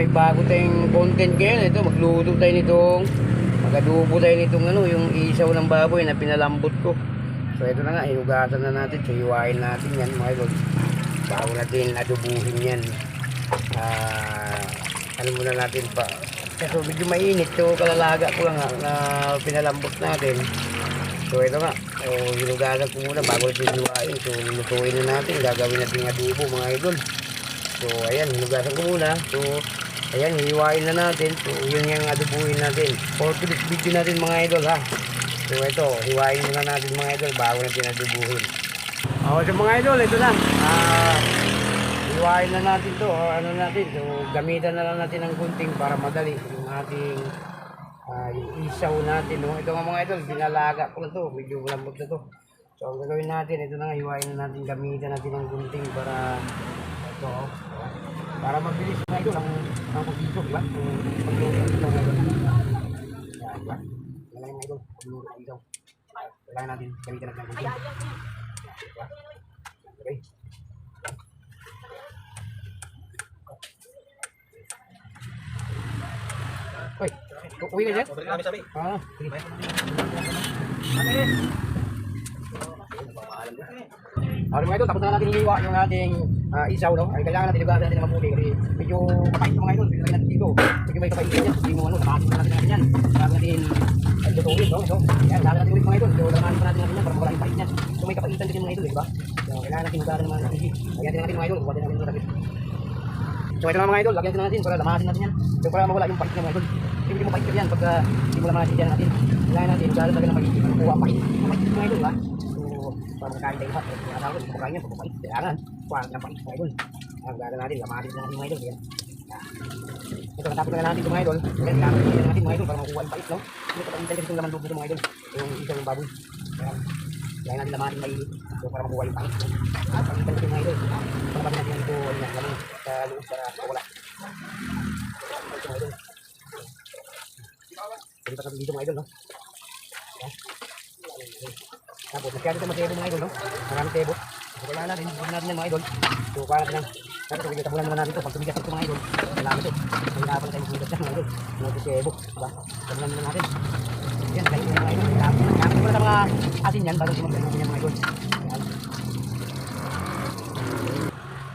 may bago tayong content ngayon. Ito, magluto tayo nitong, magadubo tayo nitong ano, yung isaw ng baboy na pinalambot ko. So ito na nga, hinugatan na natin. So hiwain natin yan mga idol. Bago natin adubuhin yan. Ah, ano muna natin pa. Kasi medyo mainit. So kalalaga ko lang nga na pinalambot natin. So ito nga, so, hinugatan ko muna bago natin hiwain. So lutuin na natin. Gagawin natin adubo mga idol. So, ayan, hinugasan ko muna. So, ayan, hiwain na natin. So, yun yung adubuhin natin. For today's video natin mga idol ha. So, ito, hiwain muna natin mga idol bago natin adubuhin. Okay, so mga idol, ito na. Ah, hiwain na natin to. O, ano natin. So, gamitan na lang natin ng gunting para madali yung ating ah, yung isaw natin. No? Ito nga mga idol, binalaga ko na to. Medyo malambot na to. So, ang gagawin natin, ito na nga, hiwain na natin, gamitan natin ng gunting para ito, oh. Para mabilis na ito ang ang pagdito, di ba? Kung pagluto ito ng idol. Yan, ba? Yan lang yung idol, pagluto ng ito. Kailangan natin gamitan natin ng gunting. Yan, di ba? Okay. Uy, uwi ka dyan? Ah, sige. Ano mga idol, tapos na natin iliwa yung ating ah, isaw, no? Ay, kailangan natin lugasan natin ng mabuti kasi medyo kapait mga idol, lagyan natin dito. Medyo may kapait yan, hindi mo ano, na natin natin yan. Bago natin ay lutuin, no? So, yan, lalo natin ulit mga idol, so lamasin pa natin natin yan para mawala yung pait niya. So, may kapaitan din mga idol, di ba? So, kailangan natin lugasan ng mga natin. Lagyan natin mga idol, huwag din natin yung lagyan. So, ito na mga idol, lagyan din natin para lamasin natin yan. So, para mawala yung pait niya mga idol. Hindi mo mapait yan pagka hindi mo lamasin yan natin. Kailangan natin lugasan talaga ng pait. Kuha pait. Pait mga idol, ha? So, para makakain tayo lahat. Kaya asawa ko, kumakain yan, pagpapait. Kailangan, kuha ng pait mga idol. Ang gagawin natin, lamasin na natin mga idol. Yan. Ito, natapos na natin ito mga idol. Kaya kailangan natin natin mga idol para makuha yung pait, no? Hindi pa tayo itong laman nito mga idol. Yung isaw ng baboy. Kaya, kaya natin lamasin mainit. So, para makuha yung pait. At pag-itan natin mga idol. Para natin ito, ano yan, sa loob para wala. Ito mga idol. Pwede pa kami dito mga idol, no? Yan. Tapos, masyado ito matebo mga idol, no? Maraming tebo. So, kailangan natin, huwag natin yan mga idol. So, para natin lang. Tapos, pwede tabulan naman natin ito. Pag tumigas ito mga idol, kailangan ito. Kailangan pala tayo yan mga idol. Mga tebo, diba? Tabulan naman natin. Yan, kaya ito mga idol. Kailangan kailangan ko na sa mga asin yan, bago sumagdan natin yan mga idol.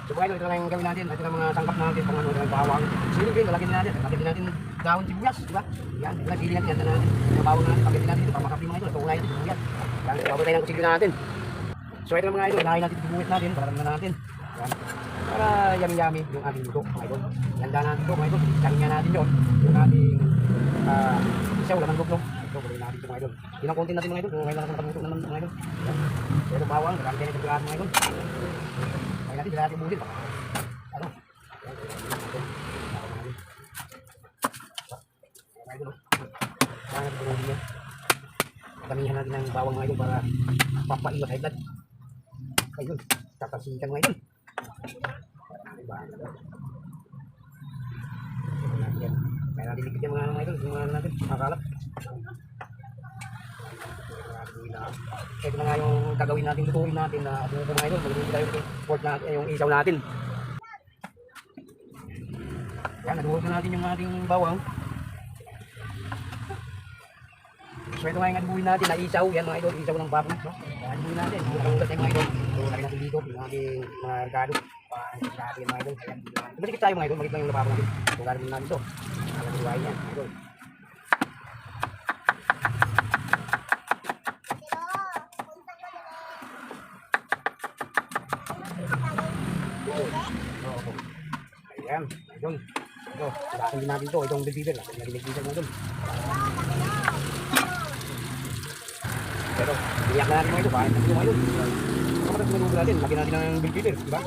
So, mga idol, ito lang yung gawin natin. Ito lang mga tangkap natin, pang ano, ng bawang. Siling green, lalagyan natin. Lalagyan natin daon sibuyas, diba? Yan, yan, pili natin, yan natin. Yung bawang natin, lagyan din natin ito para makapili mga idol. Ito, unahin natin, yan. Yan, bago tayo ng kusigyo natin. So ito mga idol, nahin natin bubuhit natin para natin. Yan. Para yummy-yummy yung ating luto, mga idol. Ganda natin ito, mga idol. Kanya natin yun. Yung ating uh, isaw, laman no? Ito, gawin natin ito, mga idol. Yun ang konti natin, mga idol. Kung ngayon natin pagluto naman, mga idol. Yan. So ito bawang, marami tayo nito mga idol. Kaya natin, dala natin bubuhit. Ano? Yan. Mga idol, oh. Kaya natin bubuhit yan. Natin ng bawang idol para papaiwas high blood. Ayun, tatalsikan mga idol. Diba? Kaya natin likit yung mga mga idol, mga natin, makakalap. Ito na nga yung gagawin natin, lutuin natin na abubo mga idol. Magluto tayo yung pork natin, yung isaw natin. Yan, naduhot na natin yung ating bawang. Ito nga yung adubuhin natin na isaw, yan mga idol, isaw ng baboy. No? Adubuhin natin, bukas tayo mga idol. So lagyan natin dito, yung ating mga regalo. Paano natin mga idol. Ayan, Tumasikip tayo mga idol, makita yung lababo natin. So gagawin natin ito. Mo yan, mga idol. Ayan, idol. Ito, laking din natin ito. Itong bibibir. Laking naging bibibir mga Pero, iyak na mga ito, kahit na mga ito. Kapag sinunog natin, lagyan natin ng bilbilir, di ba?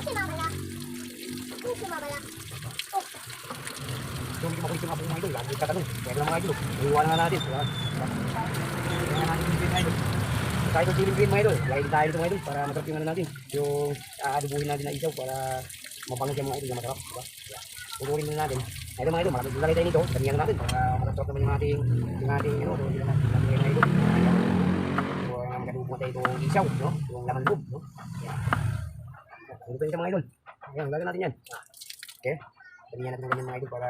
So, hindi makulit yung abong mga ito, lagi katanong. Kaya ito na mga ito, iiwanan na natin, ba? Iiwanan natin yung bilbilir ito. Kahit yung green mga ito, lagyan tayo dito mga ito para masarap yung ano natin. Yung aadubuhin natin na isaw para mabango siya mga ito na masarap, di ba? Tuturin na natin. Ito mga ito, malalagay tayo nito, damihan na natin para masarap naman yung ating, yung ating, ano, hindi naman, damihan na ito magadubo tayo itong isaw, no? Yung laman loob, no? Yan. Lutuin sa mga idol. Ayan, lagyan natin yan. Okay. Ganyan natin ng ganyan mga idol para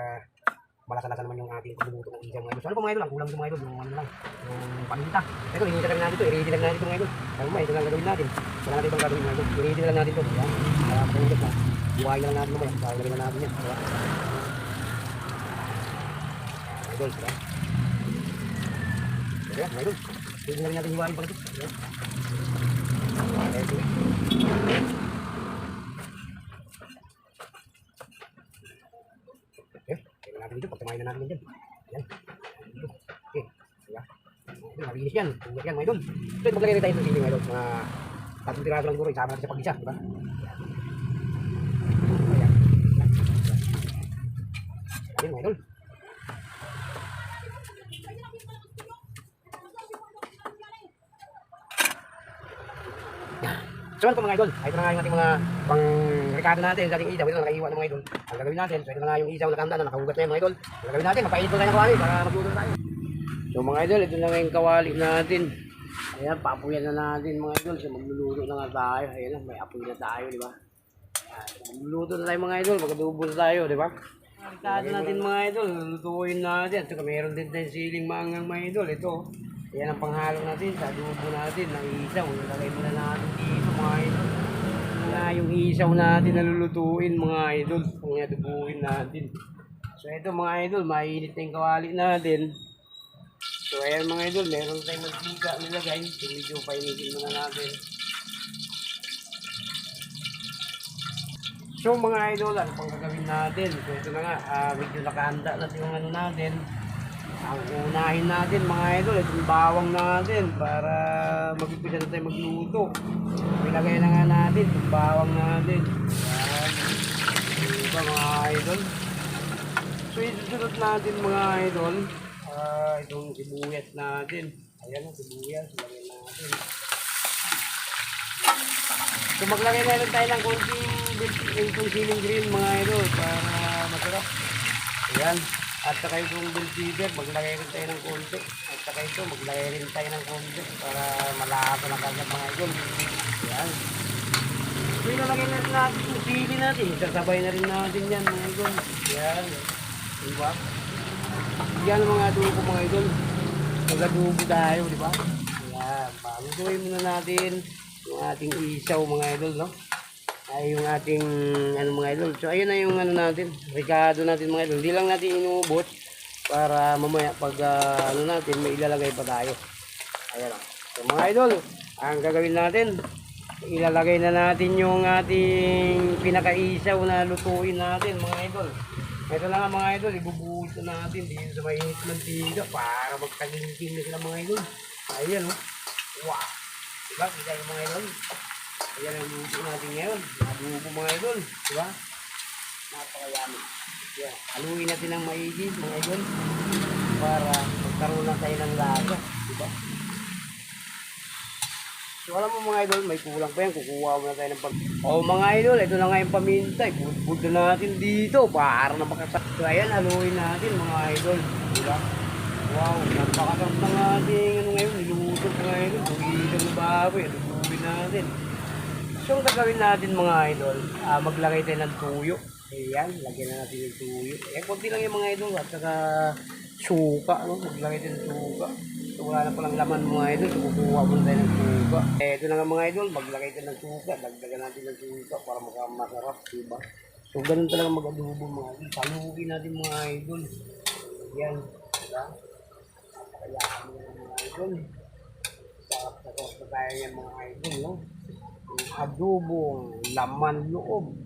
malasa-lasa naman yung ating pagluluto ng isaw mga idol. So ano po mga idol, ang kulang mga idol, yung ano lang, yung paminta. Ito, hinihintay lang natin ito, i-ready lang natin ito mga idol. Sabi mo, ito lang gagawin natin. Wala natin itong gagawin mga idol. I-ready lang natin ito. Yan. Kaya pangulot na. Buhayin lang natin mamaya. Lagyan na natin yan. Kaya. Idol, diba? Kaya, mga idol. Tingnan lang natin hiwain pala ito. Ayan. Okay, ito. Okay, tingnan natin dito. Pagtamayin na natin yan dyan. Ayan. Dito. Okay. Diba? Ayan, malinis yan. Tungkol yan, mga idol. So, ito maglagay rin tayo ng sili, mga idol. Mga tatlong piraso lang siguro. Isama natin sa pag-isa. Diba? Ayan. Ayan, mga idol. So po mga idol, ito na nga yung ating mga pang rekado natin sa ating isaw. Ito na nakaiwan ng mga idol. Ang gagawin natin, so ito na nga yung isaw na kanda na nakahugat na yan mga idol. Ang gagawin natin, mapainit po tayo ng kawali para magluto tayo. So mga idol, ito na nga yung kawali natin. Ayan, papuyan na natin mga idol. So magluluto na nga tayo. Ayan na, may apoy na tayo, di ba? Magluluto na tayo mga idol, magadubo na tayo, di ba? Rekado natin mga idol, lulutuin natin. At saka meron din tayong siling maangang mga idol. Ito, yan ang panghalo natin sa adobo natin ng isaw. Ilagay muna natin dito mga idol. Na yung isaw natin na lulutuin mga idol. Kung adobuhin natin. So ito mga idol, mainit na yung kawali natin. So ayan mga idol, meron tayong mantika nilagay. So medyo painitin muna natin. So mga idol, ano pang gagawin natin? So ito na nga, ah, medyo nakahanda na yung ano natin. Ang unahin natin mga idol, itong bawang natin para mag-umpisa na tayo magluto. Ilagay na nga natin itong bawang natin. Yan. Diba mga idol? So isusunod natin mga idol, ah, itong sibuyas natin. Ayan ang sibuyas, ilagay natin. So maglagay na rin tayo ng konting itong siling green mga idol para masarap. Ayan. At saka itong bell pepper, maglagay rin tayo ng konti. At saka ito, maglagay rin tayo ng konti para malasa na kagad mga idol. Ayan. So ilalagay na rin natin yung sili natin. Sasabay na rin natin yan mga idol. Ayan. Diba? Yan mga adobo mga idol. Mag-adobo tayo, di ba? Ayan. Palutuin muna natin yung ating isaw mga idol, no? Ay yung ating ano mga idol. So ayun na yung ano natin, rekado natin mga idol. Hindi lang natin inuubos para mamaya pag ah, ano natin may ilalagay pa tayo. Ayan o. So mga idol, ang gagawin natin, ilalagay na natin yung ating pinakaisaw na lutuin natin mga idol. Ito na nga mga idol, ibubuhos na natin dito sa mainit mantiga para magtaging-tingin na sila mga idol. Ayan o. Wow. Diba? Kita yung mga idol. Ayan ang luto natin ngayon. Adobo mga idol. Diba? Napakayami. Yan. Haluin natin ng maigi mga idol. Para magkaroon na tayo ng lasa. Diba? So alam mo mga idol, may kulang pa yan. Kukuha mo na tayo ng pag... O mga idol, ito na nga yung paminta. Ibudbud na natin dito para na makasak. So ayan, haluin natin mga idol. Diba? Wow, napakasarap ng ating ano ngayon, niluto pa ngayon. Tugilan ng baboy, alubuin natin. So ang gagawin natin mga idol, ah, maglagay tayo ng tuyo. Ayan, lagyan na natin yung tuyo. Eh, konti lang yung mga idol at saka suka, no? Maglagay tayo ng suka. So wala na palang laman mga idol, so kukuha muna tayo ng suka. Eh, ito na nga mga idol, maglagay tayo ng suka. Dagdagan natin ng suka para makamasarap, diba? So ganun talaga mag-adobo mga idol. Paluhin natin mga idol. Yan, diba? Kaya kami mga idol. Sarap na sarap na tayo yan mga idol, no? Yung adobo, laman loob,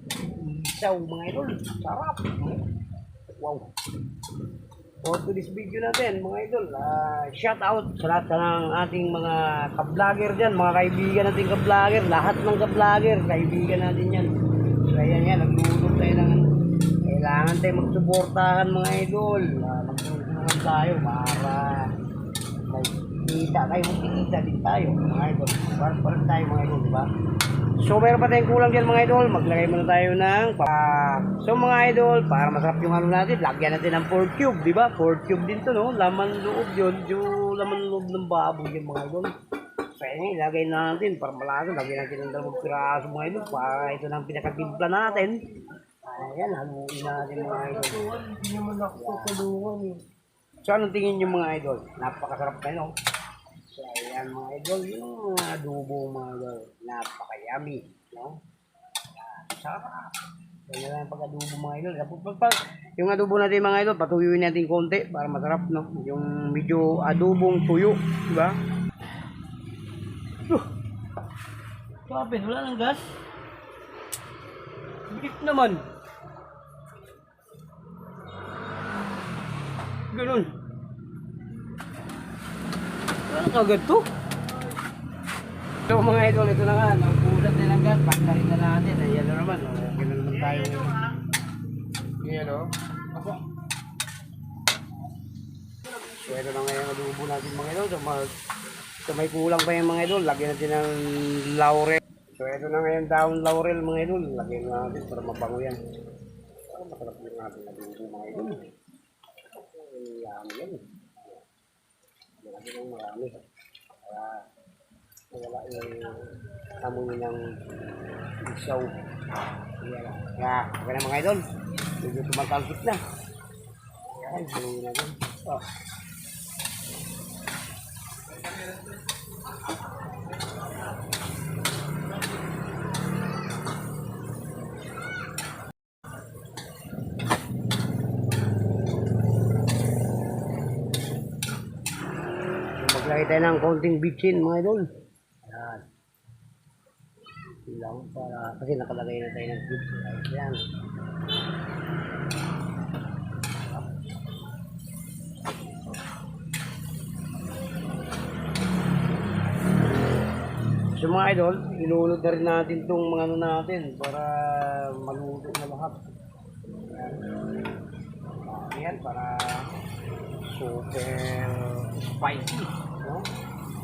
isaw mga idol. Sarap. Wow. For to this video natin, mga idol, ah, shout out sa lahat ng ating mga ka-vlogger dyan, mga kaibigan natin ka-vlogger, lahat ng ka-vlogger, kaibigan natin yan. Kaya yan, naglulog tayo ng ano. Kailangan tayo magsuportahan mga idol. Uh, magtulungan tayo para may kita tayo, magkikita din tayo mga idol. Para pa rin tayo mga idol, di ba? So meron pa tayong kulang dyan mga idol, maglagay muna tayo ng pa. So mga idol, para masarap yung ano natin, lagyan natin ng 4 cube, di ba? 4 cube din to no, laman loob yun, yung laman loob ng baboy yung mga idol. So ayun, ilagay natin para malasa, lagyan natin ng dalawang piraso mga idol, para ito na ang pinakatimpla natin. Ayan, haluin natin mga idol. Hindi naman ako tutulungan eh. So, anong tingin nyo mga idol? Napakasarap na no? So, ayan mga idol, yung adobo mga idol, napaka-yummy, no? Sarap. So, yan ang pag-adobo mga idol. Pag, pag, yung adobo natin mga idol, patuyuin natin konti para masarap, no? Yung medyo adobong tuyo, di ba? Uh, Grabe, wala nang gas. Bigat naman. Ganun. Ano kagad to? So mga idol, ito na nga, nagpulat din ang gas, pagkarin na natin, ayan na naman, oh. na naman tayo. Ayan o. Apo. So ito na nga yung adobo natin mga idol, so, so may kulang pa yung mga idol, lagyan natin ng laurel. So ito na nga yung down laurel mga idol, lagyan natin para mabango yan. Oh, masarap yung natin adobo mga idol. Yummy yan. Marami ng marami. Kaya wala yung amoy ng isaw. Kaya, kaya okay na mga idol. Medyo tumatalkit Maglagay tayo ng konting bitchin mga idol. Ayan. Lang para kasi nakalagay na tayo ng bitchin. Ayan. So mga idol, ilulod na rin natin itong mga ano natin para maluto na lahat. Ayan, para super spicy. No?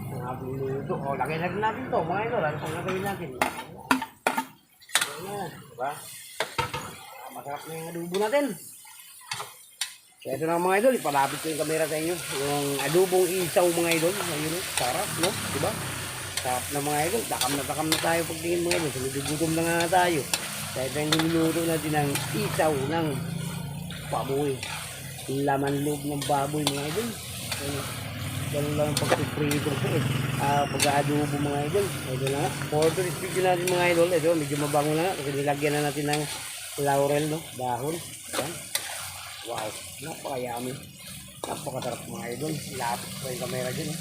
Ang ating luto. O, lagay na rin natin to mga idol. Ano pang gagawin natin? Ayan na. Diba? Ah, Masarap na yung adobo natin. So, ito na mga idol. Ipalapit ko yung camera sa inyo. Yung adobong isaw mga idol. Ayun, sarap, no? Diba? Sarap na mga idol. Takam na takam na tayo pagtingin mga idol. Sumigutom na nga tayo. Ito yung niluluto natin ng isaw ng baboy. Laman loob ng baboy mga idol. Ayun. Ganun lang ang pagpiprito ko eh. Ah, pag-adobo mga idol. Ito na nga. Today's video natin mga idol. Ito, medyo mabango na nga. Kasi nilagyan na natin ng laurel, no? Dahon. Yan. Wow. Napaka-yummy. Napakasarap mga idol. Lapit pa yung camera dyan. Eh.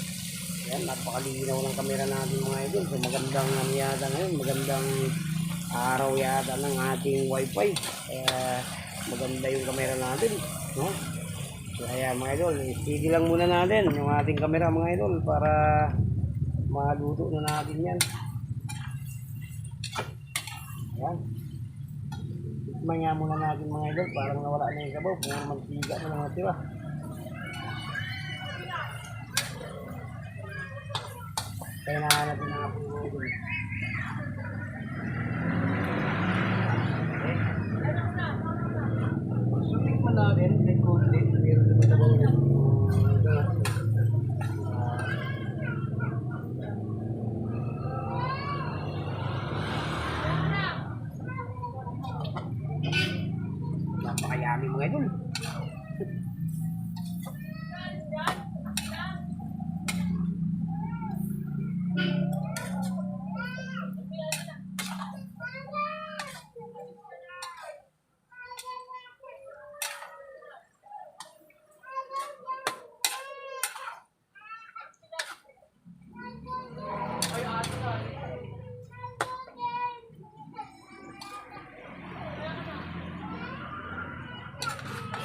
Yan, napakalinaw ng camera natin mga idol. So magandang ano yata ngayon. Magandang araw yata ng ating wifi. Kaya maganda yung camera natin. No? So ayan mga idol, steady lang muna natin yung ating camera mga idol para maluto na natin yan. Ayan. Tikman nga muna natin mga idol, parang nawala na yung sabaw, puro mantiga na lang natira. Kaya na natin ang ating mga idol. Sumik mo natin, Napakayami mga idol.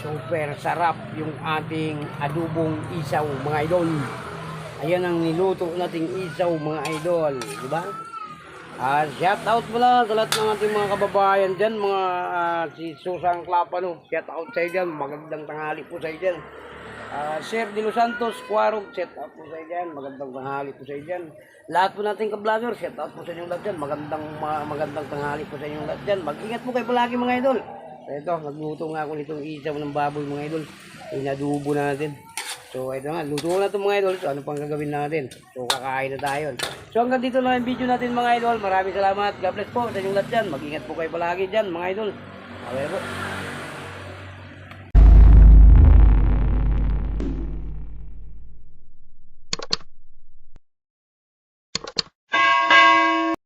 Super sarap yung ating adubong isaw mga idol. Ayan ang niluto nating isaw mga idol, di ba? Ah, shout out pala sa lahat ng ating mga kababayan diyan, mga ah, si Susan Clapano. Shout out sa dyan, magandang tanghali po sa dyan. Ah, Sir De Los Santos, Cuarog, shout out po sa dyan, magandang tanghali po sa dyan. Lahat po nating ka-vlogger, shout out po sa inyong lahat dyan, magandang, ma- magandang tanghali po sa inyong lahat dyan. Mag-ingat po kayo palagi mga idol. Ito, nagluto nga ako nitong isaw ng baboy mga idol. Inadubo natin. So ito nga, luto na ito mga idol. So ano pang gagawin natin? So kakain na tayo. So hanggang dito lang yung video natin mga idol. Maraming salamat. God bless po sa inyong lahat dyan. Mag-ingat po kayo palagi dyan mga idol. Okay po.